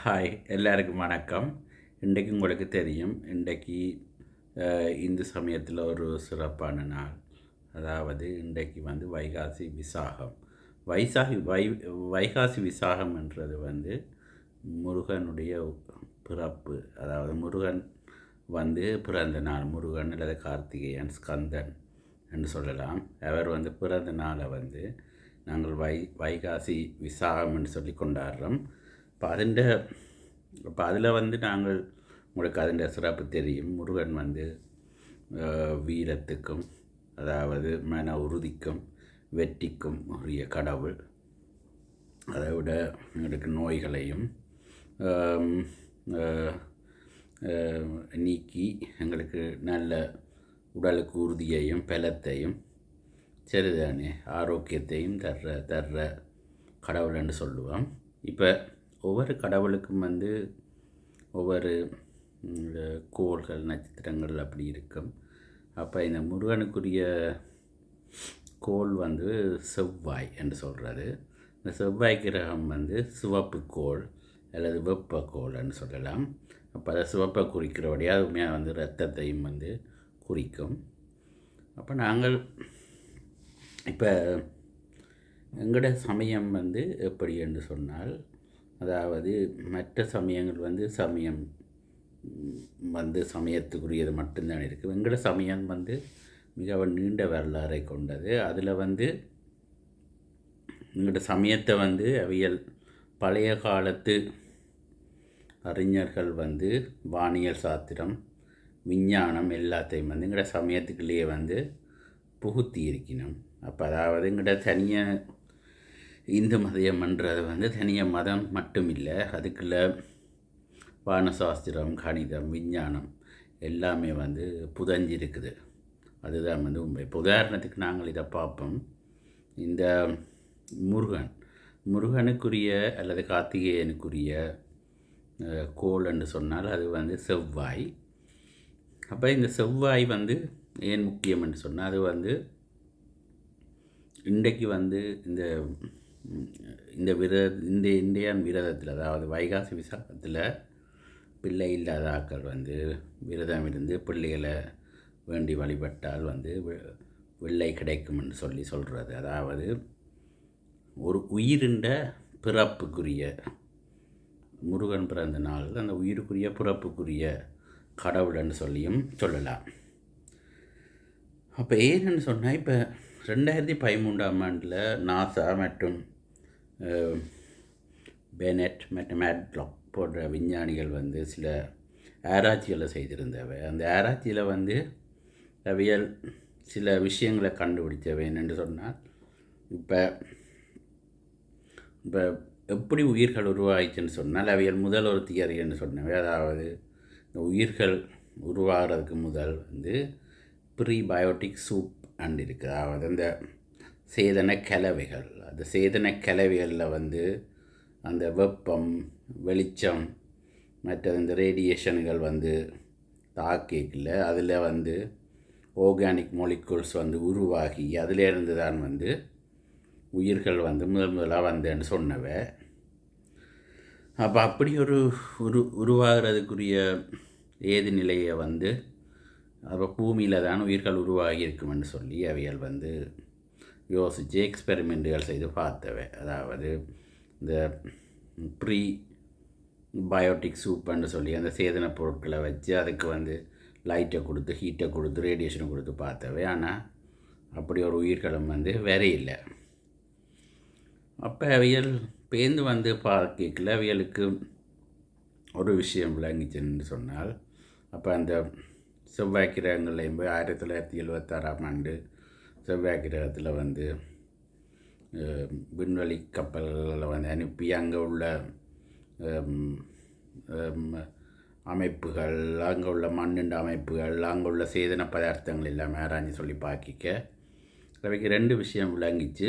Hi எல்லாருக்கும் வணக்கம். இன்றைக்கு உங்களுக்கு தெரியும் இன்றைக்கு இந்து சமயத்தில் ஒரு சிறப்பான நாள். அதாவது இன்றைக்கு வந்து வைகாசி விசாகம். வைசாகி வை வைகாசி விசாகம் என்றது வந்து முருகனுடைய பிறப்பு. அதாவது முருகன் வந்து பிறந்த நாள். முருகன் அல்லது கார்த்திகேயன் ஸ்கந்தன் என்று சொல்லலாம். அவர் வந்து பிறந்த நாளை வந்து நாங்கள் வை வைகாசி விசாகம் என்று சொல்லி கொண்டாடுறோம். இப்போ அதிண்ட இப்போ அதில் வந்து நாங்கள் உங்களுக்கு அதிண்ட சிறப்பு தெரியும். முருகன் வந்து வீரத்துக்கும் அதாவது மன உறுதிக்கும் வெற்றிக்கும் உரிய கடவுள். அதை விட எங்களுக்கு நோய்களையும் நீக்கி எங்களுக்கு நல்ல உடலுக்கு உறுதியையும் பலத்தையும் சரிதானே ஆரோக்கியத்தையும் தர்ற தர்ற கடவுள் என்று சொல்லுவோம். இப்போ ஒவ்வொரு கடவுளுக்கும் வந்து ஒவ்வொரு கோள்கள் நட்சத்திரங்கள் அப்படி இருக்கும். அப்போ இந்த முருகனுக்குரிய கோள் வந்து செவ்வாய் என்று சொல்கிறது இந்த செவ்வாய் கிரகம் வந்து சிவப்பு கோள் அல்லது வெப்ப கோள்னு சொல்லலாம். அப்போ அதை சிவப்பை குறிக்கிறபடியாக உண்மையாக வந்து ரத்தத்தையும் வந்து குறிக்கும். அப்போ நாங்கள் இப்போ எங்களோட சமயம் வந்து எப்படி என்று சொன்னால் அதாவது மற்ற சமயங்கள் வந்து சமயம் வந்து சமயத்துக்குரியது மட்டும்தான் இருக்குது. எங்களோட சமயம் வந்து மிகவும் நீண்ட வரலாறை கொண்டது. அதில் வந்து எங்களோட சமயத்தை வந்து அவியல் பழைய காலத்து அறிஞர்கள் வந்து வானியல் சாத்திரம் விஞ்ஞானம் எல்லாத்தையும் வந்து எங்களோட சமயத்துக்குள்ளேயே வந்து புகுத்தி இருக்கணும் அப்போ அதாவது எங்களோட தனியாக இந்து மதம்ன்றது வந்து தனியாக மதம் மட்டும் இல்லை அதுக்குள்ள வானசாஸ்திரம் கணிதம் விஞ்ஞானம் எல்லாமே வந்து புதஞ்சிருக்குது. அதுதான் வந்து உண்மை. இப்போ உதாரணத்துக்கு நாங்கள் இதை பார்ப்போம். இந்த முருகன். முருகனுக்குரிய அல்லது கார்த்திகேயனுக்குரிய அஹ், கோள் என்று சொன்னால் அது வந்து செவ்வாய். அப்போ இந்த செவ்வாய் வந்து ஏன் முக்கியம் என்று சொன்னால் அது வந்து இன்றைக்கு வந்து இந்த இந்த விர இந்த இந்தியன் விரதத்தில் அதாவது வைகாசி விசாகத்தில் பிள்ளை இல்லாதாக்கள் வந்து விரதம் இருந்து பிள்ளைகளை வேண்டி வழிபட்டால் வந்து வெள்ளை கிடைக்கும் என்று சொல்லி சொல்கிறது அதாவது ஒரு உயிரின்ற பிறப்புக்குரிய முருகன் பிறந்த நாள் அந்த உயிருக்குரிய பிறப்புக்குரிய கடவுள்னு சொல்லியும் சொல்லலாம். அப்போ ஏன்னு சொன்னால் இப்போ ரெண்டாயிரத்தி பதிமூன்றாம் ஆண்டில் நாசா மற்றும் பெனட் மற்றும் மேட்லாக் போன்ற விஞ்ஞானிகள் வந்து சில ஆராய்ச்சிகளை செய்திருந்தவை. அந்த ஆராய்ச்சியில் வந்து அவியல் சில விஷயங்களை கண்டுபிடித்தவை என்னென்று சொன்னால் இப்போ இப்போ எப்படி உயிர்கள் உருவாயிச்சுன்னு சொன்னால் அவைகள் முதல் ஒரு தியரின்னு சொன்னவை. அதாவது இந்த உயிர்கள் உருவாகிறதுக்கு முதல் வந்து ப்ரீபயோட்டிக் சூப் அண்ட் இருக்குது. அதாவது அந்த சேதன கலவைகள். அந்த சேதன கலவைகளில் வந்து அந்த வெப்பம் வெளிச்சம் மற்றது இந்த ரேடியேஷன்கள் வந்து தாக்கிக்கல அதில் வந்து ஆர்கானிக் molecules வந்து உருவாகி அதிலேருந்து தான் வந்து உயிர்கள் வந்து முதல் முதலாக வந்தேன்னு சொன்னவ. அப்போ அப்படி ஒரு உரு உருவாகிறதுக்குரிய ஏது நிலையை வந்து அப்போ பூமியில் தான் உயிர்கள் உருவாகி இருக்குமென்னு சொல்லி அவைகள் வந்து யோசித்து எக்ஸ்பெரிமெண்ட்டுகள் செய்து பார்த்தவை அதாவது இந்த ப்ரீ பயோட்டிக் சூப்புன்னு சொல்லி அந்த சேதன பொருட்களை வச்சு அதுக்கு வந்து லைட்டை கொடுத்து ஹீட்டை கொடுத்து ரேடியேஷனை கொடுத்து பார்த்தவை ஆனால் அப்படி ஒரு உயிர்கலம் வந்து வேற இல்லை அப்போ அவியல் பேந்து வந்து பார்க்கல அவியலுக்கு ஒரு விஷயம் விளங்கிச்சுன்னு சொன்னால் அப்போ அந்த செவ்வாய் கிரகங்கள்லையும் போய் ஆயிரத்தி தொள்ளாயிரத்தி எழுபத்தாறாம் ஆண்டு செவ்வாய் கிரகத்தில் வந்து விண்வெளி கப்பல்களை வந்து அனுப்பி அங்கே உள்ள அமைப்புகள் அங்கே உள்ள மண்ணுண்ட அமைப்புகள் அங்கே உள்ள சேதன பதார்த்தங்கள் எல்லாமே ஆராய்ஞ்சு சொல்லி பார்க்கிக்க அவைக்கு ரெண்டு விஷயம் விளங்கிச்சு.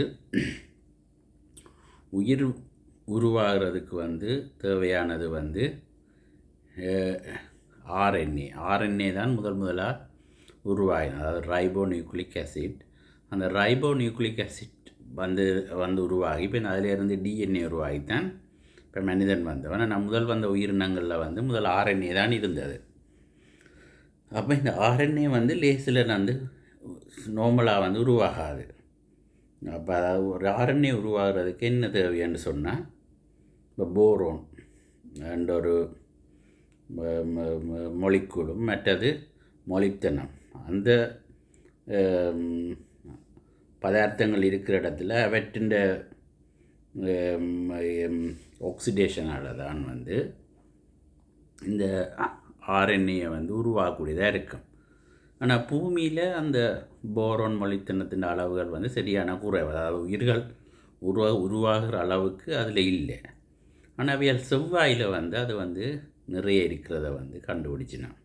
உயிர் உருவாகிறதுக்கு வந்து தேவையானது வந்து ஆர்என்ஏ. ஆர்என்ஏ தான் முதல் முதலாக உருவாகினது அதாவது ரைபோ நியூக்ளிக் ஆசிட். அந்த ரைபோ நியூக்ளிக் ஆசிட் வந்து வந்து உருவாகி இப்போ அதிலேருந்து டிஎன்ஏ உருவாகித்தான். இப்போ மனிதன் வந்தவன். ஆனால் முதல் வந்த உயிரினங்களில் வந்து முதல் ஆர்என்ஏ தான் இருந்தது. அப்போ இந்த ஆர்என்ஏ வந்து லேசில் வந்து நார்மலாக வந்து உருவாகாது. அப்போ அதாவது ஒரு ஆர்என்ஏ உருவாகிறதுக்கு என்ன தேவைன்னு சொன்னால் இப்போ போரோன் அண்ட் ஒரு மொழிக்குழும் மற்றது மொழித்தனம் அந்த பதார்த்தங்கள் இருக்கிற இடத்துல அவற்றின் ஆக்சிடேஷனால் தான் வந்து இந்த ஆர்என்ஏ வந்து உருவாகக்கூடியதாக இருக்கும். ஆனால் பூமியில் அந்த போரோன் மொழித்தனத்தின் அளவுகள் வந்து சரியான குறைவு. அதாவது உயிர்கள் உருவா உருவாகிற அளவுக்கு அதில் இல்லை. ஆனால் அவையால் செவ்வாயில் வந்து அது வந்து நிறைய இருக்கிறத வந்து கண்டுபிடிச்சினான்.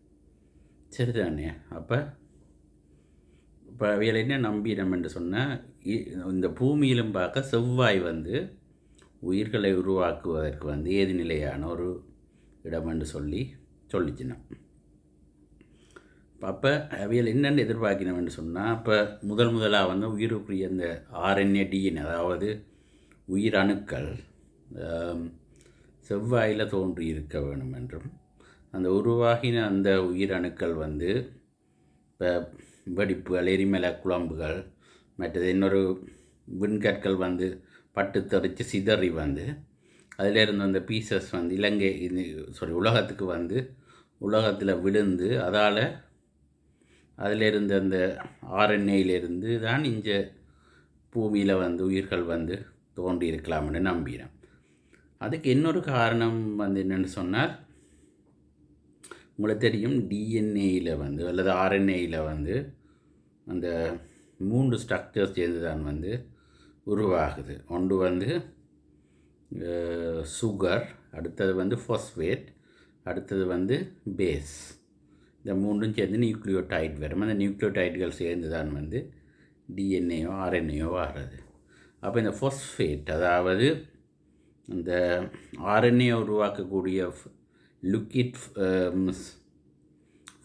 சரிதானே? அப்போ இப்போ அவையில் என்ன நம்பினம் என்று சொன்னால் இந்த பூமியிலும் பார்க்க செவ்வாய் வந்து உயிர்களை உருவாக்குவதற்கு வந்து ஏது நிலையான ஒரு இடம் என்று சொல்லி சொல்லிச்சினான். அப்போ அவையில் என்னென்னு எதிர்பார்க்கணும்னு சொன்னால் அப்போ முதல் முதலாக வந்து உயிருக்குரிய இந்த ஆர்என்ஏ டிஎன் அதாவது உயிர் அணுக்கள் செவ்வாயில் தோன்றி இருக்க வேணும் என்றும் அந்த உருவாகின அந்த உயிரணுக்கள் வந்து இப்போ வெடிப்புகள் எரிமலை குழம்புகள் மற்றது இன்னொரு விண்கற்கள் வந்து பட்டு தெரித்து சிதறி வந்து அதிலிருந்து அந்த பீசஸ் வந்து இலங்கை இது சாரி உலகத்துக்கு வந்து உலகத்தில் விழுந்து அதால் அதிலிருந்து அந்த ஆர்என்ஏயிலிருந்து தான் இந்த பூமியில் வந்து உயிர்கள் வந்து தோன்றி இருக்கலாம்னு நம்பினேன் அதுக்கு இன்னொரு காரணம் வந்து என்னென்னு சொன்னால் உங்களுக்கு தெரியும் டிஎன்ஏயில் வந்து அல்லது ஆர்என்ஏயில் வந்து அந்த மூன்று ஸ்ட்ரக்சர்ஸ் சேர்ந்து தான் வந்து உருவாகுது. ஒன்று வந்து சுகர் அடுத்தது வந்து ஃபோஸ்ஃபேட் அடுத்தது வந்து பேஸ் இந்த மூன்றும் சேர்ந்து நியூக்ளியோடைட் வரும். அந்த நியூக்ளியோடைட்கள் சேர்ந்து தான் வந்து டிஎன்ஏயோ ஆர்என்ஏயோ ஆகிறது அப்போ இந்த ஃபோஸ்ஃபேட் அதாவது இந்த ஆர்என்ஏ உருவாக்கக்கூடிய லுக்கிட்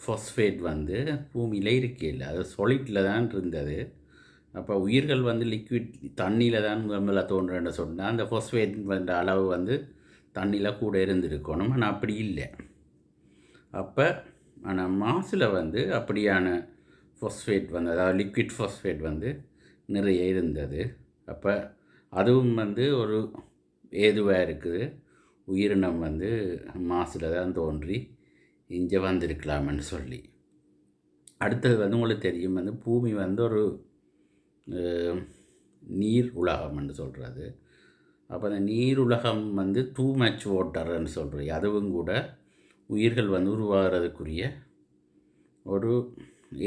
ஃபொஸ்ஃபேட் வந்து பூமியில் இருக்கையில் அது சொலிட்டில் தான் இருந்தது. அப்போ உயிர்கள் வந்து லிக்விட் தண்ணியில் தான் முதல்ல தோன்றுன்னு சொன்னால் அந்த ஃபொஸ்ஃபேட் வந்த அளவு வந்து தண்ணியில் கூட இருந்திருக்கணும். ஆனால் அப்படி இல்லை. அப்போ ஆனால் மாசில் வந்து அப்படியான ஃபொஸ்ஃபேட் வந்து அதாவது லிக்விட் ஃபாஸ்ஃபேட் வந்து நிறைய இருந்தது. அப்போ அதுவும் வந்து ஒரு ஏதுவாக இருக்குது. உயிரினம் வந்து மாசில் தான் தோன்றி இங்கே வந்திருக்கலாம்னு சொல்லி. அடுத்தது வந்து உங்களுக்கு தெரியும் வந்து பூமி வந்து ஒரு நீர் உலகம்னு சொல்கிறது அப்போ அந்த நீர் உலகம் வந்து டூ மச் வாட்டர்னு சொல்கிறது அதுவும் கூட உயிர்கள் வந்து உருவாகிறதுக்குரிய ஒரு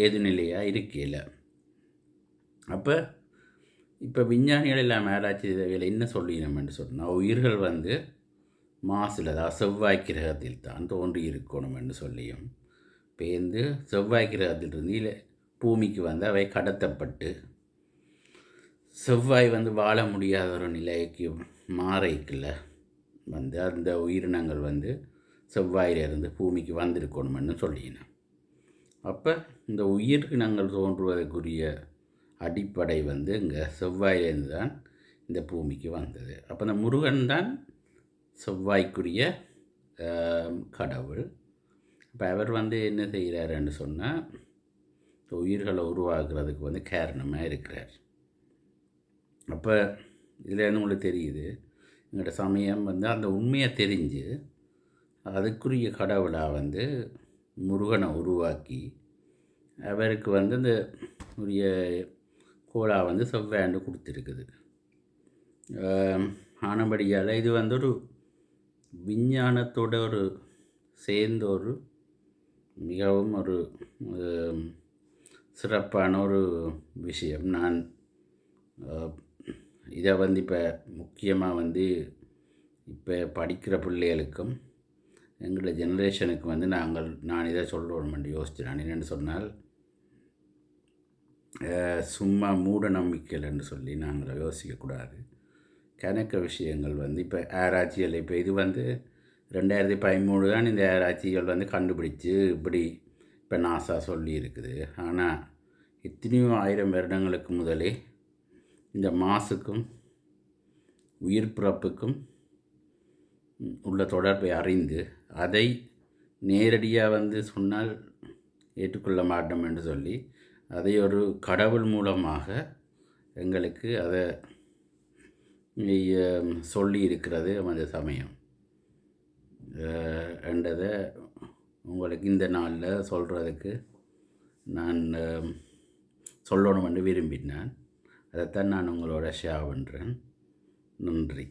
ஏதுநிலையாக இருக்கையில். அப்போ இப்போ விஞ்ஞானிகள் எல்லாம் ஆராய்ச்சி இதில் என்ன சொல்லினோம்னு சொன்னால் உயிர்கள் வந்து மாசில் தான் செவ்வாய் கிரகத்தில் தான் தோன்றி என்று சொல்லியும் பேர்ந்து செவ்வாய் கிரகத்திலிருந்து இல்லை பூமிக்கு வந்து அவை கடத்தப்பட்டு செவ்வாய் வந்து வாழ முடியாத ஒரு நிலைக்கு மாறைக்குள்ள வந்து அந்த உயிரினங்கள் வந்து செவ்வாயிலிருந்து பூமிக்கு வந்திருக்கணும்னு சொல்லினேன் அப்போ இந்த உயிரினங்கள் தோன்றுவதற்குரிய அடிப்படை வந்து இங்கே செவ்வாயிலேருந்து தான் இந்த பூமிக்கு வந்தது. அப்போ இந்த முருகன் தான் செவ்வாய்க்குரிய கடவுள். இப்போ அவர் வந்து என்ன செய்கிறாருன்னு சொன்னால் உயிர்களை உருவாக்குறதுக்கு வந்து காரணமாக இருக்கிறார். அப்போ இதில் என்ன உங்களுக்கு தெரியுது? எங்களோட சமயம் வந்து அந்த உண்மையை தெரிஞ்சு அதுக்குரிய கடவுளாக வந்து முருகனை உருவாக்கி அவருக்கு வந்து இந்த உரிய கோலா வந்து செவ்வாண்டு கொடுத்துருக்குது. ஆனபடியால் இது வந்து ஒரு விஞ்ஞானத்தோட ஒரு சேர்ந்த ஒரு மிகவும் ஒரு சிறப்பான ஒரு விஷயம். நான் இதை வந்து இப்போ முக்கியமாக வந்து இப்போ படிக்கிற பிள்ளைகளுக்கும் எங்களோட ஜெனரேஷனுக்கு வந்து நாங்கள் நான் இதை சொல்லணும்னு யோசித்தேன் நான் என்னென்னு சொன்னால் சும்மா மூட நம்பிக்கைகள் என்று சொல்லி நாங்கள் யோசிக்கக்கூடாது. கணக்க விஷயங்கள் வந்து இப்போ ஆராய்ச்சிகள் இப்போ இது வந்து ரெண்டாயிரத்தி பதிமூணு தான் இந்த ஆராய்ச்சிகள் வந்து கண்டுபிடிச்சு இப்படி இப்போ நாசா சொல்லி இருக்குது. ஆனால் எத்தனையோ ஆயிரம் வருடங்களுக்கு முதலே இந்த மாசுக்கும் உயிர் பிறப்புக்கும் உள்ள தொடர்பை அறிந்து அதை நேரடியாக வந்து சொன்னால் ஏற்றுக்கொள்ள மாட்டோம் என்று சொல்லி அதை ஒரு கடவுள் மூலமாக எங்களுக்கு அதை சொல்லி இருக்கிறது நமது சமயம். என்றதை உங்களுக்கு இந்த நாளில் சொல்கிறதுக்கு நான் சொல்லணும் என்று விரும்பினேன். அதைத்தான் நான் உங்களோட ஷேர் பண்ணுறேன் நன்றி.